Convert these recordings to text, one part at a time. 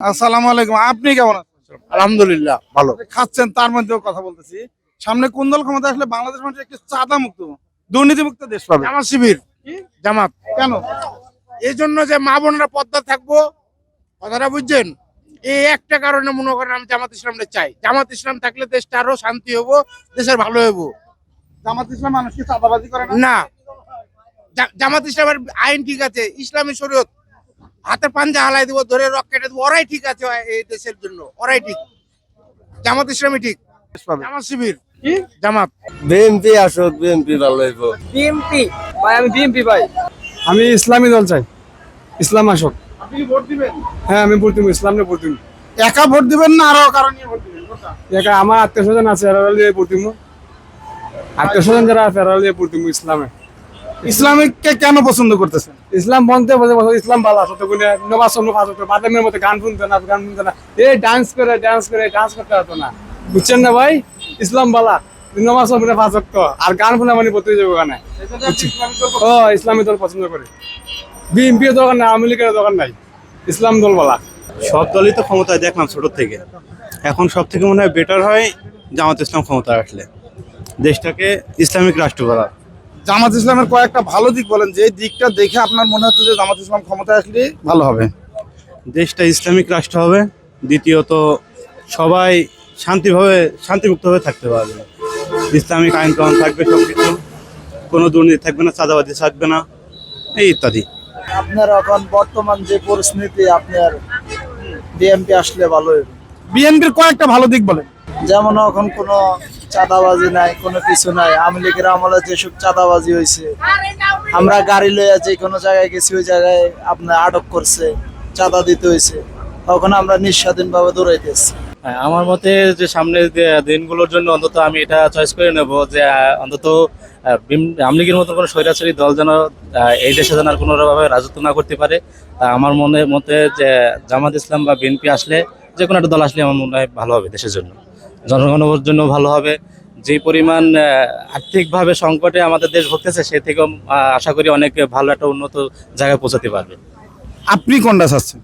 আসসালামু আলাইকুম। আপনি কেমন আছেন? আলহামদুলিল্লাহ ভালো। খাচ্ছেন তার মধ্যেও কথা বলতেছি। সামনে কোন দল ক্ষমতা আসলে বাংলাদেশ মানুষ একটি চাঁদা মুক্ত দুর্নীতি মুক্ত দেশ পাবে। জামাত শিবির জামাত। কেন? এই জন্য যে মা বোনেরা পদ্মা থাকব কথাটা বুঝছেন? এই একটা কারণে মনে করেন আমি জামাত ইসলামটা চাই। জামাত ইসলাম থাকলে দেশটা আরও শান্তি হব দেশের ভালো হব। জামাত ইসলাম মানুষ কি চাঁদাবাজি করে না? না। জামাত ইসলামের আইন ঠিক আছে ইসলামী শরীয়ত হাতে পাঞ্জা হালাই দিব ধরে রক কেটে দিব ওরাই ঠিক আছে এই দেশের জন্য ওরাই ঠিক। জামাত ইসলামী ঠিক। জামাত শিবির। জামাত। বিএনপি আসুক বিএনপি ভালো হইব। বিএমপি ভাই আমি বিএমপি ভাই। আমি ইসলামী দল চাই। ইসলাম আসক। আপনি কি ভোট দিবেন? হ্যাঁ আমি ভোট দিব ইসলাম নিয়ে ভোট দিব। একা ভোট দিবেন না আরও কারণ নিয়ে ভোট দিবেন? একা আমার আত্মীয় স্বজন আছে এরা ভোট দিব আত্মীয় স্বজন যারা আছে এরা ভোট দিব ইসলামে। ইসলামিককে কেন পছন্দ করতেছেন? ইসলাম বলতে ইসলাম ভালো আছে তখন হতো বাদামের মতো গান শুনতো না গান শুনতো না। এই ডান্স করে ডান্স করে ডান্স করতে হতো না। বুঝছেন না ভাই? ইসলাম বালা। নমাজ সন্ন্য ফাঁস হতো আর গান শোনা মানে বলতে যাব গানে ও ইসলামী দল পছন্দ করে। বিএনপি দরকার নাই আওয়ামী লীগের দরকার নাই। ইসলাম দল বলা। সব দলই তো ক্ষমতায় দেখলাম ছোট থেকে। এখন সব থেকে মনে হয় বেটার হয় জামাত ইসলাম ক্ষমতায় আসলে। দেশটাকে ইসলামিক রাষ্ট্র করা জামাত ইসলামের কয়েকটা ভালো দিক বলেন যে দিকটা দেখে আপনার মনে হচ্ছে যে জামাত ইসলাম ক্ষমতায় আসলে ভালো হবে? দেশটা ইসলামিক রাষ্ট্র হবে দ্বিতীয়ত সবাই শান্তিভাবে শান্তিমুক্তভাবে থাকতে পারবে। ইসলামিক আইন কানুন থাকবে সব কিছু কোনো দুর্নীতি থাকবে না চাঁদাবাজি থাকবে না এই ইত্যাদি। আপনার এখন বর্তমান যে পরিস্থিতি আপনার বিএনপি আসলে ভালো হইব বিএনপির কয়েকটা ভালো দিক বলেন। যেমন এখন কোনো চাঁদাবাজি নাই কোনো কিছু নাই। আওয়ামী লীগের আমলে যেসব চাঁদাবাজি হয়েছে আমরা গাড়ি লইয়া যে কোনো জায়গায় গেছি ওই জায়গায় আপনার আটক করছে চাঁদা দিতে হয়েছে। তখন আমরা নিঃস্বাধীন ভাবে দৌড়াইতেছি হ্যাঁ, আমার মতে যে সামনের দিনগুলোর জন্য অন্তত আমি এটা চয়েস করে নেব যে অন্তত আহ, বিম- আওয়ামী লীগের মতো কোনো স্বৈরাচারী দল যেন এই দেশে যেন আর কোনোভাবে রাজত্ব না করতে পারে। তা আমার মনে মতে যে জামাত ইসলাম বা বিএনপি আসলে যে কোনো একটা দল আসলে আমার মনে হয় ভালো হবে দেশের জন্য। জনগণের জন্য ভালো হবে। যে পরিমাণ আর্থিকভাবে সংকটে আমাদের দেশ ভুগতেছে সে থেকেও আশা করি অনেক ভালো একটা উন্নত জায়গায় পৌঁছাতে পারবে। আপনি কোনটা চাচ্ছেন?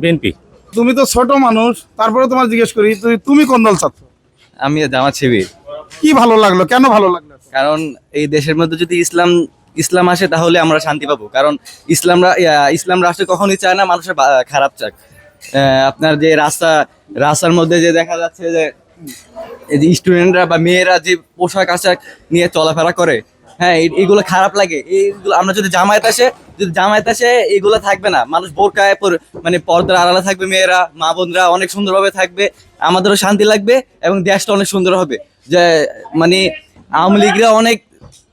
বিএনপি। তুমি তো ছোট মানুষ তারপরে তোমার জিজ্ঞেস করি তুমি তুমি কোন দল চাচ্ছ? আমি জামাত শিবির। কি ভালো লাগল? কেন ভালো লাগল? কারণ এই দেশের মধ্যে যদি ইসলাম ইসলাম আসে তাহলে আমরা শান্তি পাবো। কারণ ইসলামরা ইসলাম রাষ্ট্র কখনই চায় না মানুষের খারাপ চাক। আপনার যে রাস্তা, রাস্তার মধ্যে যে দেখা যাচ্ছে যে স্টুডেন্টরা বা মেয়েরা যে পোশাক আশাক নিয়ে চলাফেরা করে হ্যাঁ এইগুলো খারাপ লাগে। এইগুলো, আমরা যদি জামায়াত আসে, যদি জামায়াত আসে, এইগুলো থাকবে না। মানুষ বোরকায় মানে পর্দার আড়ালে থাকবে মেয়েরা, মা বোনরা অনেক সুন্দরভাবে থাকবে, আমাদেরও শান্তি লাগবে এবং দেশটা অনেক সুন্দর হবে। যে মানে আওয়ামী লীগরা অনেক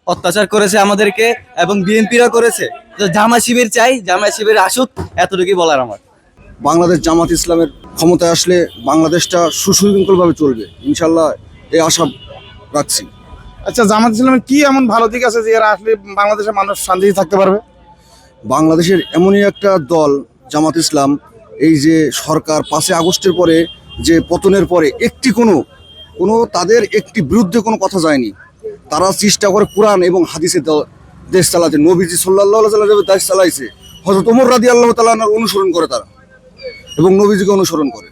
অত্যাচার করেছে আমাদেরকে এবং বিএনপিরা করেছে। তো জামা শিবির চাই, জামা শিবির আসুক, এতটুকুই বলার আমার। বাংলাদেশ জামাত ইসলামের ক্ষমতায় আসলে বাংলাদেশটা সুশৃঙ্খলভাবে চলবে। ইনশাল্লাহ এই আশা রাখছি। আচ্ছা জামাত ইসলামের কি এমন ভালো দিক আছে যে এরা আসলে বাংলাদেশের মানুষ শান্তিতে থাকতে পারবে? বাংলাদেশের এমনই একটা দল জামাত ইসলাম এই যে সরকার পাঁচই আগস্টের পরে যে পতনের পরে একটি কোনো কোনো তাদের একটি বিরুদ্ধে কোনো কথা যায়নি। তারা চেষ্টা করে কোরআন এবং হাদিসে দেশ চালাতে। নবীজি সাল্লাহ সাল্লাম দেশ চালাইছে। হজরত ওমর রাদি আল্লাহ তালার অনুসরণ করে তারা। এবং নবীজিকে অনুসরণ করে।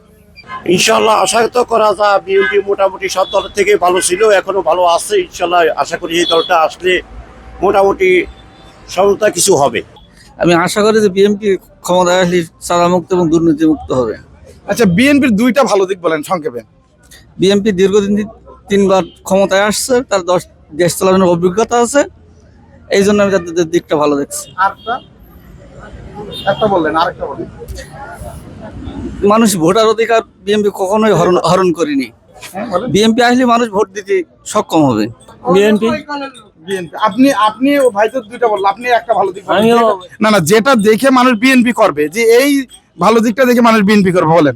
ইনশাল্লাহ আশা তো করা যায় বিএনপি মোটামুটি সব দলের থেকে ভালো ছিল এখনও ভালো আছে ইনশাল্লাহ আশা করি এই দলটা আসলে মোটামুটি সফলতা কিছু হবে। আমি আশা করি যে বিএমপি ক্ষমতায় আসলে সাদামুক্ত এবং দুর্নীতিমুক্ত হবে। আচ্ছা বিএনপির দুইটা ভালো দিক বলেন সংক্ষেপে। বিএমপি দীর্ঘদিন তিনবার ক্ষমতায় আসছে তার দশ দেশ চালানোর অভিজ্ঞতা আছে এই জন্য আমি তাদের দিকটা ভালো দেখছি। আরেকটা? একটা বললেন আরেকটা বলেন মানুষ ভোটার অধিকার বিএমপি কখনোই হরণ হরণ করেনি। বিএনপি আসলে মানুষ ভোট দিতে সক্ষম হবে। বিএনপি বিএনপি আপনি আপনি ভাই তো দুইটা আপনি একটা ভালো দিক না না যেটা দেখে মানুষ বিএনপি করবে যে এই ভালো দিকটা দেখে মানুষ বিএনপি করবে বলেন।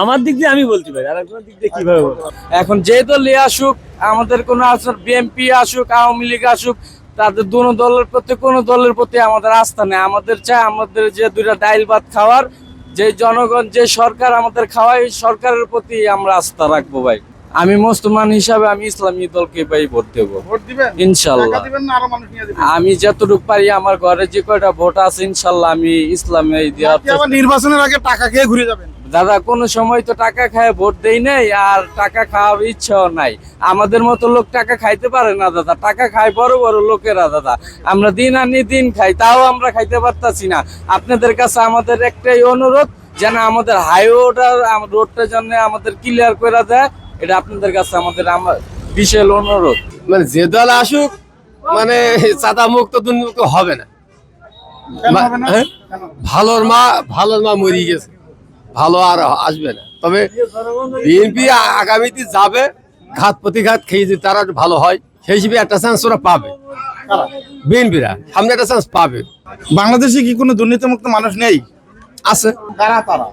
আমার দিক দিয়ে আমি বলতে পারি আর দিক দিয়ে কীভাবে বলব? এখন যে দলই আসুক আমাদের কোনো আসুক বিএনপি আসুক আওয়ামী লীগ আসুক তাদের দুনো দলের প্রতি কোনো দলের প্রতি আমাদের আস্থা নেই। আমাদের চাই আমাদের যে দুইটা ডাইল ভাত খাওয়ার যে জনগণ যে সরকার আমাদের খাওয়ায় সরকারের প্রতি আমরা আস্থা রাখব ভাই। আমি মুসলমান হিসাবে আমি ইসলামী দলকে পাই ভোট দেবো। ইনশাল্লাহ। আমি যতটুকু পারি আমার ঘরে যে কয়টা ভোট আছে ইনশাল্লাহ আমি ইসলামে নির্বাচনের আগে টাকা খেয়ে ঘুরে যাবেন। দাদা কোনো সময় তো টাকা খায় ভোট দেই নাই আর টাকা খাওয়ার ইচ্ছাও নাই। আমাদের মতো লোক টাকা খাইতে পারে না দাদা টাকা খায় বড় বড় লোকেরা দাদা। আমরা দিন আনি দিন খাই তাও আমরা খাইতে পারতাছি না। আপনাদের কাছে আমাদের একটাই অনুরোধ যেন আমাদের হাইওয়েটা রোডটা যেন আমাদের ক্লিয়ার করে দেয়। এটা আপনাদের কাছে আমাদের আমার বিশাল অনুরোধ। মানে যে দল আসুক মানে চাঁদা মুক্ত দুর্নীতি হবে না। কেন হবে না? হ্যাঁ? ভালোর মা ভালোর মা মরিয়ে গেছে। ভালো আর আসবে না। তবে বিএনপি আগামীতে যাবে ঘাত প্রতিঘাত খেয়ে যদি তারা একটু ভালো হয় সেই হিসেবে একটা চান্স ওরা পাবে? বিএনপিরা সামনে একটা চান্স পাবে। বাংলাদেশে কি কোনো দুর্নীতিমুক্ত মানুষ নেই? আছে। কারা তারা?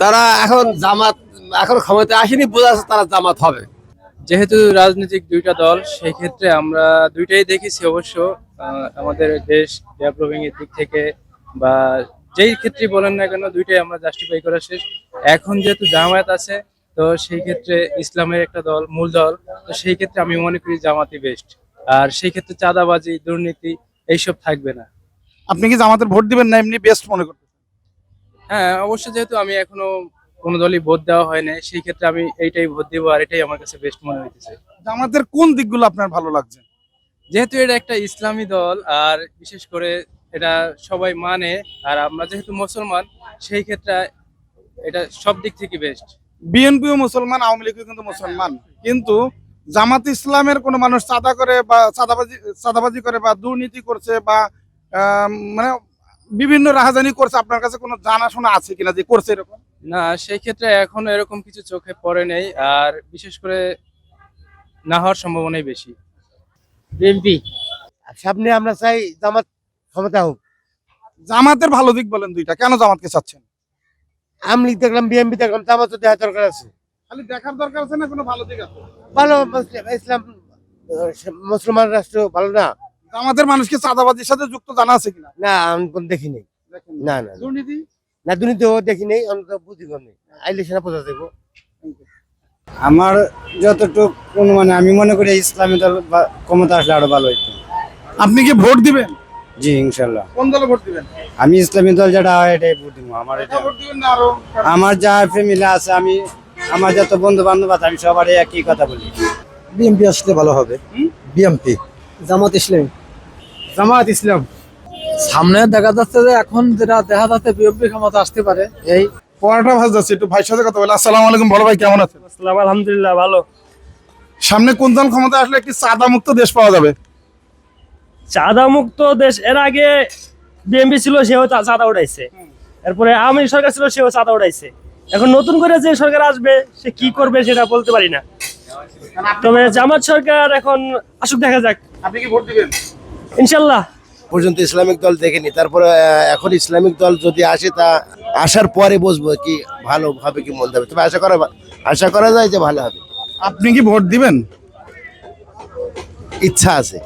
তারা এখন জামাত এখন ক্ষমতায় আসেনি বোঝা যাচ্ছে তারা জামাত হবে। যেহেতু রাজনৈতিক দুইটা দল সেই ক্ষেত্রে আমরা দুইটাই দেখেছি অবশ্য আমাদের দেশ ডেভেলপিং এর দিক থেকে বা যেই ক্ষেত্রে বলেন না কেন দুইটাই আমরা জাস্টিফাই করা শেষ। এখন যেহেতু জামায়াত আছে তো সেই ক্ষেত্রে ইসলামের একটা দল মূল দল তো সেই ক্ষেত্রে আমি মনে করি জামাতই বেস্ট আর সেই ক্ষেত্রে চাঁদাবাজি দুর্নীতি এইসব থাকবে না। আপনি কি জামাতের ভোট দিবেন না এমনি বেস্ট মনে করতেন হ্যাঁ অবশ্য যেহেতু আমি এখনও কোনো দলই ভোট দেওয়া হয় না সেই ক্ষেত্রে আমি এইটাই ভোট দেবো আর এটাই আমার কাছে বেস্ট মনে হইতেছে। জামাতের কোন দিকগুলো আপনার ভালো লাগছে? যেহেতু এটা একটা ইসলামী দল আর বিশেষ করে এটা সবাই মানে আর আমরা যেহেতু মুসলমান সেই ক্ষেত্রে এটা সব দিক থেকে বেস্ট বিএনপিও মুসলমান আওয়ামী লীগও কিন্তু মুসলমান। কিন্তু জামাত ইসলামের কোনো মানুষ চাঁদা করে বা চাঁদাবাজি চাঁদাবাজি করে বা দুর্নীতি করছে বা মানে বিভিন্ন রাহাজানি করছে আপনার কাছে কোনো জানাশোনা আছে কিনা যে করছে এরকম? না সেই ক্ষেত্রে এখন এরকম কিছু চোখে পড়ে নেই আর বিশেষ করে না হওয়ার সম্ভাবনাই বেশি। বিএনপি। সামনে আমরা চাই জামাত ক্ষমতা হোক। জামাতের ভালো দিক বলেন দুইটা কেন জামাতকে চাচ্ছেন? লীগ দেখলাম বিএনপি দেখলাম জামাত তো দেখা দরকার আছে। খালি দেখার দরকার আছে না কোনো ভালো দিক আছে? ভালো ইসলাম মুসলমান রাষ্ট্র ভালো না। মানুষকে চাঁদাবাজির সাথে যুক্ত জানা আছে কিনা? না আমি কোনো দেখি নাই না না। দুর্নীতি? না দেখি নেই আমি তো বুঝি নেই। আইলে বোঝা আমার যতটুকু মানে আমি মনে করি ইসলামী দল বা- ক্ষমতা আসলে আরও ভালো হইতো। আপনি কি ভোট দিবেন? জি ইনশাল্লাহ কোন দলে ভোট দিবেন? আমি ইসলামী দল যেটা হয় এটাই ভোট দিব আমার এটা আমার যা ফ্যামিলি আছে আমি আমার যত বন্ধু বান্ধব আছে আমি সবারই একই কথা বলি। বিএনপি আসলে ভালো হবে। বিএনপি। জামাত ইসলামী। জামাত ইসলাম। সামনে দেখা যাচ্ছে যে এখন যেটা দেখা যাচ্ছে বিএমপি ক্ষমতা আসতে পারে। এই পড়াটা ভাজ যাচ্ছে একটু ভাইয়ের সাথে কথা বলে। আসসালামু আলাইকুম বড় ভাই কেমন আছেন? আসসালাম আলহামদুলিল্লাহ ভালো। সামনে কোন দল ক্ষমতা আসলে একটি সাদা মুক্ত দেশ পাওয়া যাবে? চাঁদা মুক্ত দেশ এর আগে বিএনপি ছিল সেও চাঁদা উঠাইছে এরপরে আওয়ামী সরকার ছিল সেও চাঁদা উঠাইছে এখন নতুন করে যে সরকার আসবে সে কি করবে সেটা বলতে পারি না। তবে জামাত সরকার এখন আসুক দেখা যাক। আপনি কি ভোট দিবেন? ইনশাল্লাহ। পর্যন্ত ইসলামিক দল দেখেনি। তারপরে এখন ইসলামিক দল যদি আসে তা আসার পরে বুঝব কি ভালো হবে কি মন্দ হবে। তবে আশা করা আশা করা যায় যে ভালো হবে। আপনি কি ভোট দিবেন? ইচ্ছা আছে।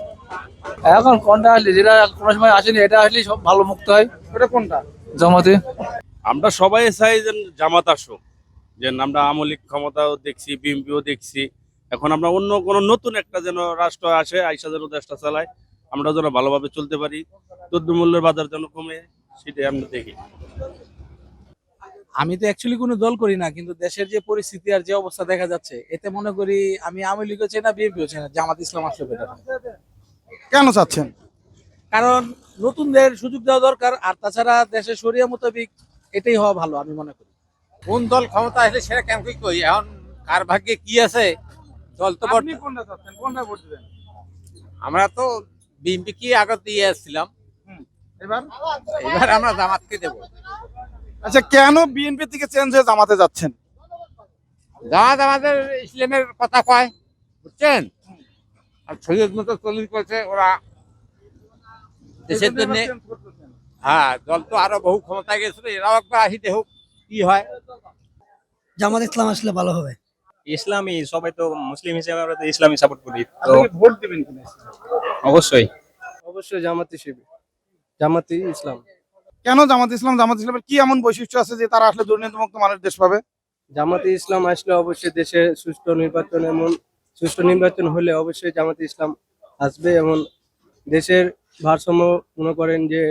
এখন কোনটা আসলে যেটা কোনো সময় আসেনি এটা আসলে সব ভালো মুক্ত হয়। ওটা কোনটা? জমাতে। আমরা সবাই চাই যে জামাত আসুক যে আমরা আমলিক ক্ষমতাও দেখছি বিএমপিও দেখছি। এখন আমরা অন্য কোনো নতুন একটা যেন রাষ্ট্র আসে আইসা যেন দেশটা চালায় আমরা যেন ভালোভাবে চলতে পারি দ্রব্যমূল্যের বাজার যেন কমে সেটাই আমরা দেখি। আমি তো অ্যাকচুয়ালি কোনো দল করি না কিন্তু দেশের যে পরিস্থিতি আর যে অবস্থা দেখা যাচ্ছে এতে মনে করি আমি আওয়ামী লীগও চাই না বিএনপিও চাই না জামাত ইসলাম আসলে বেটার কেন চাচ্ছেন? কারণ নতুনদের সুযোগ দেওয়া দরকার আর তাছাড়া দেশের সরিয়া মোতাবিক এটাই হওয়া ভালো আমি মনে করি। কোন দল ক্ষমতা আসলে সেটা কেন কি কই? এখন কার ভাগ্যে কি আছে দল তো আপনি কোনটা চাচ্ছেন? কোনটা ভোট দিবেন? আমরা তো বিএনপি কি আগে দিয়ে আসছিলাম। এবার? এবার আমরা জামাতকে দেবো। আচ্ছা কেন বিএনপি থেকে চেঞ্জ হয়ে জামাতে যাচ্ছেন? জামাত আমাদের ইসলামের কথা কয় বুঝছেন? আর সৈয়দ মতো চল্লিশ করছে ওরা দেশের জন্য হ্যাঁ দল তো আরও বহু ক্ষমতায় গেছিল এরাও একবার আসি দেখুক কি হয়? জামাত ইসলাম আসলে ভালো হবে। ইসলামী সবাই তো মুসলিম হিসেবে আমরা তো ইসলামী সাপোর্ট করি তো ভোট দিবেন অবশ্যই। অবশ্যই জামাত হিসেবে। জামাতি ইসলাম। কেন জামাত ইসলাম? জামাত ইসলামের কি এমন বৈশিষ্ট্য আছে যে তারা আসলে দুর্নীতিমুক্ত মানুষ দেশ পাবে জামাতে ইসলাম আসলে অবশ্যই দেশে সুষ্ঠু নির্বাচন এমন সুষ্ঠু নির্বাচন হলে অবশ্যই জামাতে ইসলাম আসবে এমন দেশের ভারসাম্য মনে করেন যে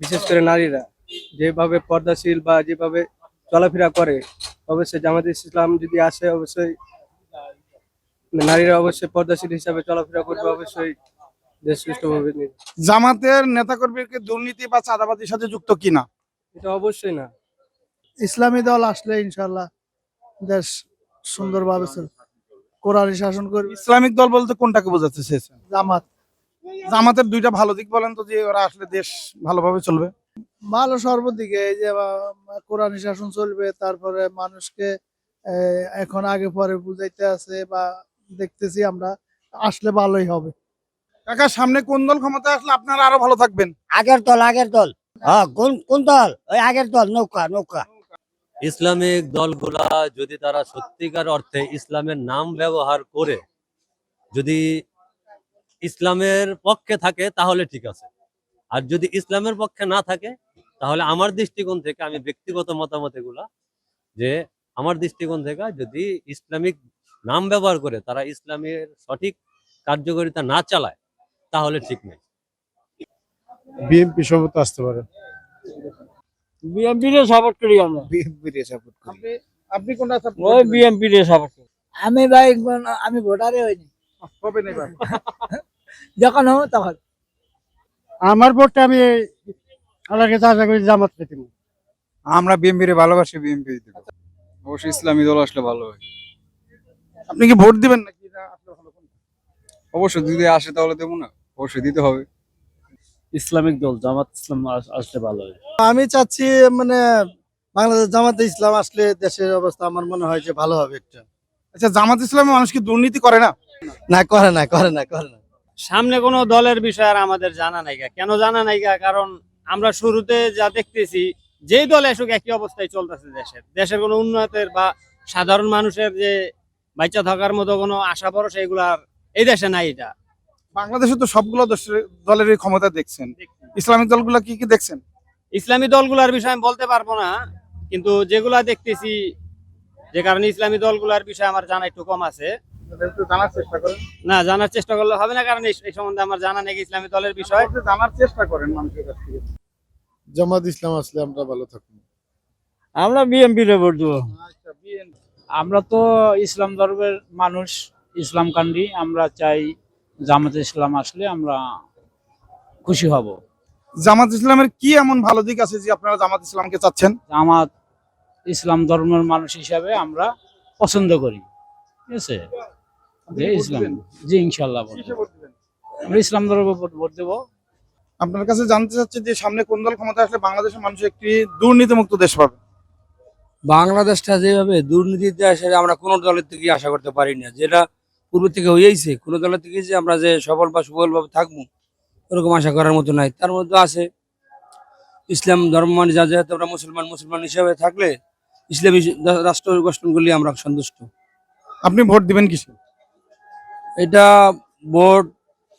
বিশেষ করে নারীরা যেভাবে পর্দাশীল বা যেভাবে চলাফেরা করে অবশ্যই জামাতে ইসলাম যদি আসে অবশ্যই নারীরা অবশ্যই পর্দাশীল হিসাবে চলাফেরা করবে অবশ্যই দেশ সুষ্ঠুভাবে জামাতের নেতাকর্মীকে দুর্নীতি বা চাঁদাবাজির সাথে যুক্ত কিনা? এটা অবশ্যই না। ইসলামী দল আসলে ইনশাল্লাহ দেশ সুন্দরভাবে চলবে। কোরআনী শাসন করবে। ইসলামিক দল বলতে কোনটাকে বোঝাতে চেয়েছেন জামাত। জামাতের দুইটা ভালো দিক বলেন তো যে ওরা আসলে দেশ ভালোভাবে চলবে। ভালো সর্বদিকে এই যে কোরআনী শাসন চলবে তারপরে মানুষকে আহ, এখন আগে পরে বুঝাইতে আছে বা দেখতেছি আমরা আসলে ভালোই হবে। কাকা সামনে কোন দল ক্ষমতা আসলে আপনারা আরও ভালো থাকবেন? আগের দল আগের দল। হ্যাঁ কোন কোন দল? ওই আগের দল নৌকা নৌকা। ইসলামিক দলগুলা যদি তারা সত্যিকার অর্থে ইসলামের নাম ব্যবহার করে, যদি ইসলামের পক্ষে থাকে তাহলে ঠিক আছে। আর যদি ইসলামের পক্ষে না থাকে, তাহলে আমার দৃষ্টিকোণ থেকে, আমি ব্যক্তিগত মতামত এগুলা, যে আমার দৃষ্টিকোণ থেকে যদি ইসলামিক নাম ব্যবহার করে, তারা ইসলামের সঠিক কার্যকারিতা না চালায়, তাহলে ঠিক নেই। বিএমপি সভাপতি আসতে পারে সাপোর্ট করি আমরা। আপনি আপনি কোনটা support ওই সাপোর্ট করি। আমি ভাই আমি ভোটারে হইনি। যখন হব তখন। আমার ভোটটা আমি আল্লাহর কাছে আশা করি জামাত পেতে আমরা বিএমপি রে ভালোবাসি বিএমপি দেবো। অবশ্যই ইসলামী দল আসলে ভালো হয়। আপনি কি ভোট দিবেন নাকি? না ভালো কোনটা? অবশ্যই যদি আসে তাহলে দেবো না। অবশ্যই দিতে হবে। ইসলামিক দল জামাত ইসলাম আসলে ভালো হয়। আমি চাচ্ছি মানে বাংলাদেশ জামাতে ইসলাম আসলে দেশের অবস্থা আমার মনে হয় যে ভালো হবে একটা। আচ্ছা জামাত ইসলামে মানুষ কি দুর্নীতি করে না? না করে না করে না করে না। সামনে কোনো দলের বিষয় আর আমাদের জানা নাই গা। কেন জানা নাই গা? কারণ আমরা শুরুতে যা দেখতেছি যেই দল আসুক একই অবস্থায় চলতেছে দেশের। দেশের কোনো উন্নতের বা সাধারণ মানুষের যে বাচ্চা থাকার মতো কোনো আশা ভরসা এগুলার এই দেশে নাই এটা। বাংলাদেশে তো সবগুলো দলেরই ক্ষমতা দেখছেন। ইসলামিক দলগুলো কি কি দেখছেন? ইসলামী দলগুলোর বিষয়ে আমি বলতে পারব না কিন্তু যেগুলা দেখতেছি যে কারণে ইসলামী দলগুলোর বিষয়ে আমার জানা একটু কম আছে। একটু জানার চেষ্টা করেন। না জানার চেষ্টা করলে হবে না কারণ এই সম্বন্ধে আমার জানা নেই ইসলামী দলের বিষয়। একটু জানার চেষ্টা করেন মানুষের কাছ থেকে। জামাত ইসলাম আসলে আমরা ভালো থাকব আমরা বিএমপি রে ভোট দেবো। আচ্ছা আমরা তো ইসলাম ধর্মের মানুষ ইসলাম কান্ডি আমরা চাই জামাতে ইসলাম আসলে আমরা খুশি হব। জামাত ইসলামের কি এমন ভালো দিক আছে যে আপনারা জামাত ইসলামকে চাচ্ছেন? জামাত ইসলাম ধর্মের মানুষ হিসাবে আমরা পছন্দ করি। ঠিক আছে? যে ইসলাম? জি ইনশাল্লাহ? আমরা ইসলাম ধর্মে ভোট ভোট দেবো। আপনার কাছে জানতে চাচ্ছি যে সামনে কোন দল ক্ষমতা আসলে বাংলাদেশের মানুষ একটি দুর্নীতিমুক্ত দেশ পাবে? বাংলাদেশটা যেভাবে দুর্নীতিতে আসে আমরা কোনো দলের থেকে আশা করতে পারি না। যেটা পূর্ব থেকে হয়েইছে কোনো দলের থেকে যে আমরা যে সফল বা সুফলভাবে থাকব ওরকম আশা করার মতো নাই। তার মধ্যে আছে ইসলাম ধর্ম মানে যা যেহেতু আমরা মুসলমান মুসলমান হিসাবে থাকলে ইসলামী রাষ্ট্র গঠন করলে আমরা সন্তুষ্ট। আপনি ভোট দিবেন কিসে? এটা ভোট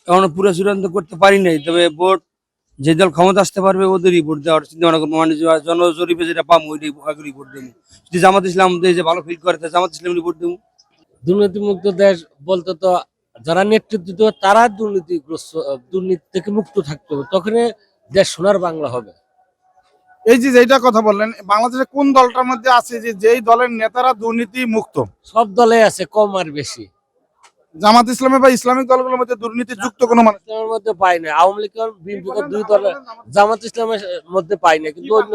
এখনও পুরো চূড়ান্ত করতে পারি নাই তবে ভোট যে দল ক্ষমতা আসতে পারবে ওদেরই ভোট দেওয়ার চিন্তা ভাবনা করব। মানে যে জনজরিপে যেটা পাবো ওইটাই ভোট দেবো। যদি জামাত ইসলাম যে ভালো ফিল করে জামাত ইসলামেরই ভোট দেবো। দুর্নীতিমুক্ত দেশ বলতে তো যারা নেতৃত্ব দেবে তারা দুর্নীতিগ্রস্ত দুর্নীতি থেকে মুক্ত থাকতে হবে। তখন দেশ সোনার বাংলা হবে। এই যে যেটা কথা বললেন বাংলাদেশে কোন দলটার মধ্যে আছে যে যেই দলের নেতারা দুর্নীতি মুক্ত সব দলে আছে কম আর বেশি। জামাত ইসলামে বা ইসলামিক দলগুলোর মধ্যে দুর্নীতি যুক্ত কোনো মানুষ? মধ্যে পাই না আওয়ামী লীগ দুই দলের জামাত ইসলামের মধ্যে পাই না কিন্তু অন্য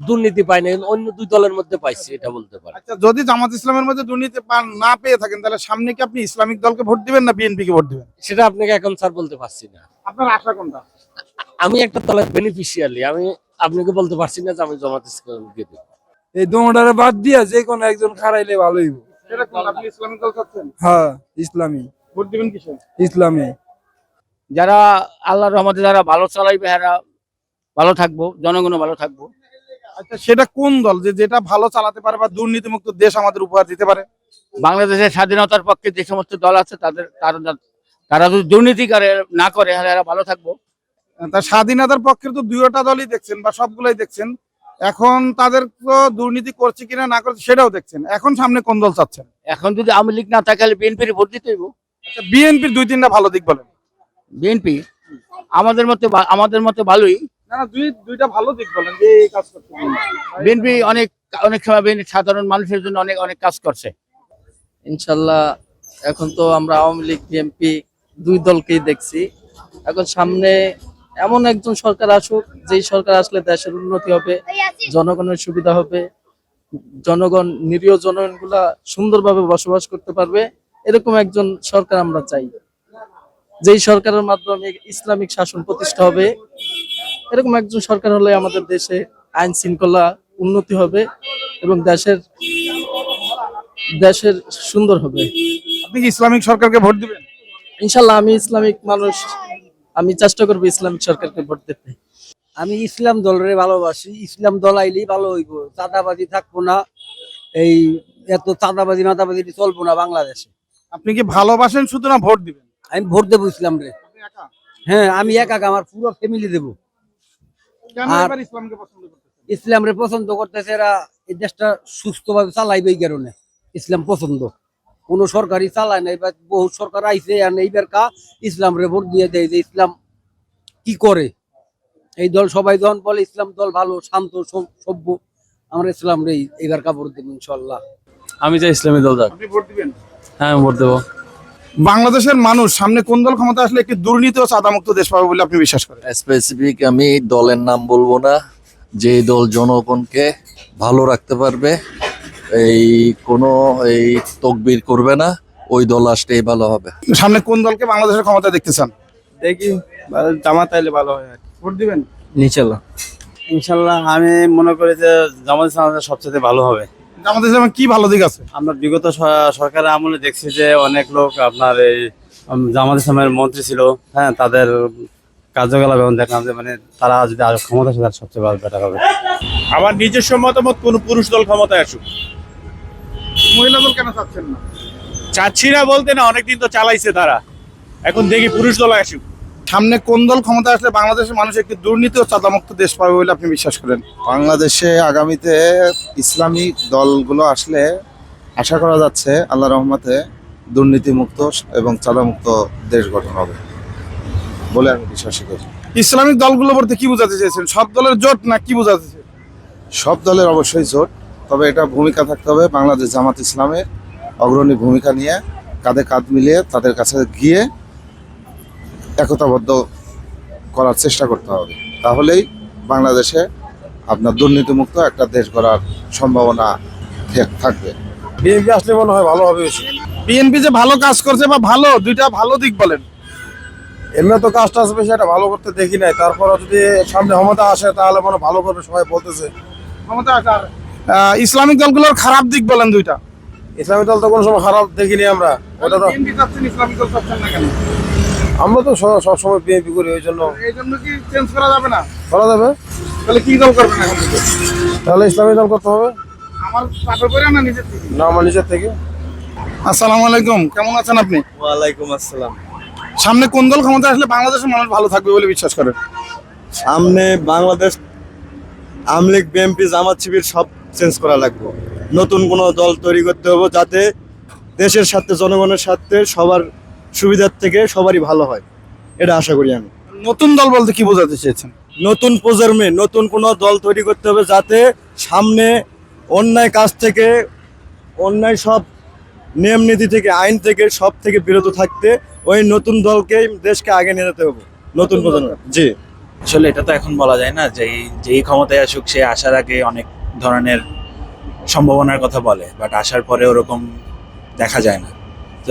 দুর্নীতি পাই না অন্য দুই দলের মধ্যে পাইছি এটা বলতে পারি আচ্ছা যদি জামাত ইসলামের মধ্যে দুর্নীতি পান না পেয়ে থাকেন তাহলে সামনে কি আপনি ইসলামিক দলকে ভোট দিবেন না বিএনপি কে ভোট দিবেন? সেটা আপনাকে এখন স্যার বলতে পারছি না। আপনার আশা কোনটা? আমি একটা দলের বেনিফিশিয়ালি আমি আপনাকে বলতে পারছি না যে আমি জামাত ইসলামকে দেব। এই দোমোটারে বাদ দিয়া যে কোনো একজন খারাইলে ভালোই সেটা কোন আপনি ইসলামিক দল চাচ্ছেন? হ্যাঁ ইসলামী। ভোট দিবেন কিসে? ইসলামী। যারা আল্লাহর রহমতে যারা ভালো চালাইবে এরা ভালো থাকব জনগণও ভালো থাকব। আচ্ছা সেটা কোন দল? যে যেটা ভালো চালাতে পারে বা দুর্নীতিমুক্ত দেশ আমাদের উপহার দিতে পারে? বাংলাদেশের স্বাধীনতার পক্ষে যে সমস্ত দল আছে তাদের তারা তারা যদি দুর্নীতি করে না করে এরা ভালো থাকব। তা স্বাধীনতার পক্ষে তো দুইটা দলই দেখছেন বা সবগুলাই দেখছেন। এখন তাদের তো দুর্নীতি করছে কিনা না করছে সেটাও দেখছেন। এখন সামনে কোন দল চাচ্ছেন এখন যদি আওয়ামী লীগ না থাকে বিএনপির ভোট দিতে হইব। আচ্ছা বিএনপির দুই তিনটা ভালো দিক বলেন। বিএনপি? আমাদের মতে আমাদের মতে ভালোই। না না দুই দুইটা ভালো দিক বলেন যে এই কাজ করছে বিএনপি অনেক অনেক সময় সাধারণ মানুষের জন্য অনেক অনেক কাজ করছে। ইনশাল্লাহ এখন তো আমরা আওয়ামী লীগ বিএনপি দুই দলকেই দেখছি। এখন সামনে এমন একজন সরকার আসুক যেই সরকার আসলে দেশের উন্নতি হবে জনগণের সুবিধা হবে জনগণ নিরীহ জনগণগুলা সুন্দরভাবে বসবাস করতে পারবে এরকম একজন সরকার আমরা চাই। যেই সরকারের মাধ্যমে ইসলামিক শাসন প্রতিষ্ঠা হবে এরকম একজন সরকার হলে আমাদের দেশে আইন শৃঙ্খলা উন্নতি হবে এবং দেশের দেশের সুন্দর হবে। আপনি কি ইসলামিক সরকারকে ভোট দিবেন? ইনশাল্লাহ আমি ইসলামিক মানুষ আমি চেষ্টা করব ইসলামিক সরকারকে ভোট দিতে। আমি ইসলাম দলরে ভালোবাসি ইসলাম দল আইলেই ভালো হইব চাঁদাবাজি থাকব না এই এত চাঁদাবাজি মাদাবাজি চলবো না বাংলাদেশে। আপনি কি ভালোবাসেন শুধু না ভোট দিবেন? আমি ভোট দেবো ইসলাম রে। হ্যাঁ আমি একা একা, আমার পুরো ফ্যামিলি দেবো। আর- এবার পছন্দ ইসলাম রে পছন্দ করতেছে এরা এই দেশটা সুস্থভাবে চালাইবে এই কারণে। ইসলাম পছন্দ। কোন সরকারই চালায় না এবার বহু সরকার আইছে আর এইবার কা ইসলাম রে ভোট দিয়ে দেয় যে ইসলাম কি করে। এই দল সবাই যখন বলে ইসলাম দল ভালো শান্ত সভ্য আমরা ইসলাম রে এইবার কা ভোট দেবো ইনশাল্লাহ আমি যে ইসলামী দল যাক। ভোট দিবেন? হ্যাঁ আমি ভোট দেবো। বাংলাদেশের মানুষ সামনে কোন দল ক্ষমতা আসলে একটি দুর্নীতি ও চাঁদামুক্ত দেশ পাবে বলে আপনি বিশ্বাস করেন? স্পেসিফিক আমি দলের নাম বলব না। যে দল জনগণকে ভালো রাখতে পারবে এই কোনো এই তকবির করবে না ওই দল আসলেই ভালো হবে। সামনে কোন দলকে বাংলাদেশের ক্ষমতা দেখতে চান? দেখি জামাত আইলে ভালো হয় ভোট দিবেন? ইনশাল্লাহ। ইনশাল্লাহ আমি মনে করি যে জামাত সবচেয়ে ভালো হবে। আমাদের ইসলামে কি ভালো দিক আছে? আমরা বিগত সরকারের আমলে দেখছি যে অনেক লোক আপনার এই জামাত ইসলামের মন্ত্রী ছিল হ্যাঁ তাদের কার্যকলাপ এবং দেখলাম যে মানে তারা যদি আরও ক্ষমতা আসে তার সবচেয়ে ভালো বেটার হবে। আমার নিজস্ব মতামত কোন পুরুষ দল ক্ষমতায় আসুক। মহিলা দল কেন চাচ্ছেন না? চাচ্ছি না বলতে না অনেকদিন তো চালাইছে তারা। এখন দেখি পুরুষ দল আসুক। সামনে কোন দল ক্ষমতা আসলে বাংলাদেশের মানুষ একটি দুর্নীতি ও চাঁদামুক্ত দেশ পাবে বলে আপনি বিশ্বাস করেন? বাংলাদেশে আগামীতে ইসলামিক দলগুলো আসলে আশা করা যাচ্ছে আল্লাহ রহমতে দুর্নীতিমুক্ত এবং চাঁদামুক্ত দেশ গঠন হবে বলে আমি বিশ্বাসী করি। ইসলামিক দলগুলো বলতে কি বোঝাতে চাইছেন সব দলের জোট না কি বোঝাতে? সব দলের অবশ্যই জোট তবে এটা ভূমিকা থাকতে হবে বাংলাদেশ জামাত ইসলামের অগ্রণী ভূমিকা নিয়ে কাঁধে কাঁধ মিলিয়ে তাদের কাছে গিয়ে একতাবদ্ধ করার চেষ্টা করতে হবে। তাহলেই বাংলাদেশে আপনার দুর্নীতিমুক্ত একটা দেশ গড়ার সম্ভাবনা থাকবে। বিএনপি আসলে মনে হয় ভালো হবে বিএনপি যে ভালো কাজ করছে বা ভালো দুইটা ভালো দিক বলেন। এমনি তো কাজ টাজ বেশি একটা ভালো করতে দেখি নাই। তারপরে যদি সামনে ক্ষমতা আসে তাহলে মনে হয় ভালো করবে সবাই বলতেছে। ক্ষমতা আসার ইসলামিক দলগুলোর খারাপ দিক বলেন দুইটা। ইসলামিক দল তো কোনো সময় খারাপ দেখিনি আমরা। ওটা তো ইসলামিক দল না কেন? আমরা তো সব- সবসময় বিএনপি করি ওই জন্য। এই জন্য কি চেঞ্জ করা যাবে না? করা যাবে? তাহলে কি দল করবেন এখন থেকে? তাহলে ইসলামী দল করতে হবে? আমার পাশে করে না নিজের থেকে? না আমার নিজের থেকে। আসসালামু আলাইকুম কেমন আছেন আপনি? ওয়ালাইকুম আসসালাম। সামনে কোন দল ক্ষমতা আসলে বাংলাদেশের মানুষ ভালো থাকবে বলে বিশ্বাস করেন সামনে বাংলাদেশ আমলিগ বিএনপি জামাত শিবির সব চেঞ্জ করা লাগবে। নতুন কোনো দল তৈরি করতে হবে যাতে দেশের সাথে জনগণের সাথে সবার সুবিধার থেকে সবারই ভালো হয়। এটা আশা করি আমি। নতুন দল বলতে কি বোঝাতে চেয়েছেন? নতুন প্রজন্মে নতুন কোনো দল তৈরি করতে হবে যাতে সামনে অন্যায় কাজ থেকে অন্যায় সব নিয়ম নীতি থেকে আইন থেকে সব থেকে বিরত থাকতে ওই নতুন দলকেই দেশকে আগে নিয়ে যেতে হবে। নতুন প্রজন্ম। জি। আসলে এটা তো এখন বলা যায় না যে যেই ক্ষমতায় আসুক সে আসার আগে অনেক ধরনের সম্ভাবনার কথা বলে বাট আসার পরে ওরকম দেখা যায় না।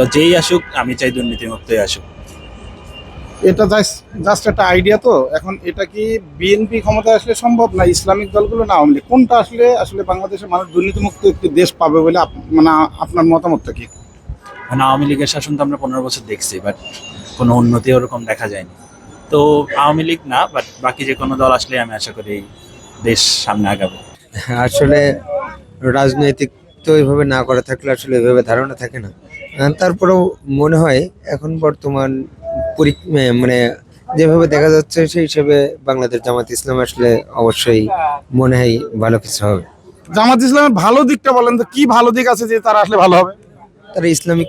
যেই আসুক আমি চাই দুর্নীতিমুক্তই আসুক। এটা জাস্ট একটা আইডিয়া তো। এখন এটা কি বিএনপি ক্ষমতা আসলে সম্ভব না ইসলামিক দলগুলো না আওয়ামী লীগ? কোনটা আসলে আসলে বাংলাদেশের মানুষ দুর্নীতিমুক্ত একটি দেশ পাবে বলে আপ- মানে আপনার মতামতটা কি? মানে আওয়ামী লীগের শাসন তো আমরা পনেরো বছর দেখছি বাট কোনো উন্নতি ওরকম দেখা যায়নি। তো আওয়ামী লীগ না বাট বাকি যে কোনো দল আসলে আমি আশা করি দেশ সামনে আগাবে। আসলে রাজনৈতিক তো এইভাবে না করা থাকলে আসলে এভাবে ধারণা থাকে না। তারপরেও মনে হয় এখন বর্তমান পরি- মানে যেভাবে দেখা যাচ্ছে সেই হিসেবে বাংলাদেশ জামাত ইসলাম আসলে অবশ্যই মনে হয় ভালো কিছু হবে। জামাত ইসলামের ভালো দিকটা বলেন তো কি ভালো দিক আছে যে তারা আসলে ভালো হবে? তারা ইসলামিক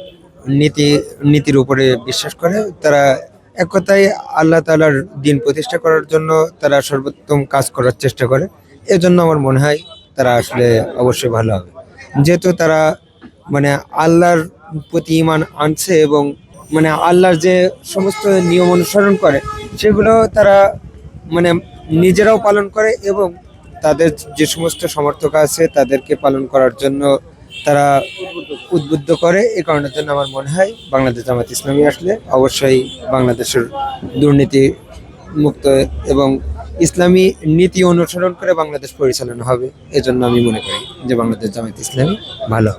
নীতি নীতির উপরে বিশ্বাস করে। তারা এক কথায় আল্লাহ তাআলার দিন প্রতিষ্ঠা করার জন্য তারা সর্বোত্তম কাজ করার চেষ্টা করে। এজন্য আমার মনে হয় তারা আসলে অবশ্যই ভালো হবে। যেহেতু তারা মানে আল্লাহর প্রতি ইমান আনছে এবং মানে আল্লাহর যে সমস্ত নিয়ম অনুসরণ করে, সেগুলো তারা মানে নিজেরাও পালন করে এবং তাদের যে সমস্ত সমর্থক আছে তাদেরকে পালন করার জন্য তারা উদ্বুদ্ধ করে। এ কারণের জন্য আমার মনে হয় বাংলাদেশ জামাত ইসলামী আসলে অবশ্যই বাংলাদেশের দুর্নীতি মুক্ত এবং ইসলামী নীতি অনুসরণ করে বাংলাদেশ পরিচালনা হবে। এজন্য আমি মনে করি যে বাংলাদেশ জামাত ইসলামী ভালো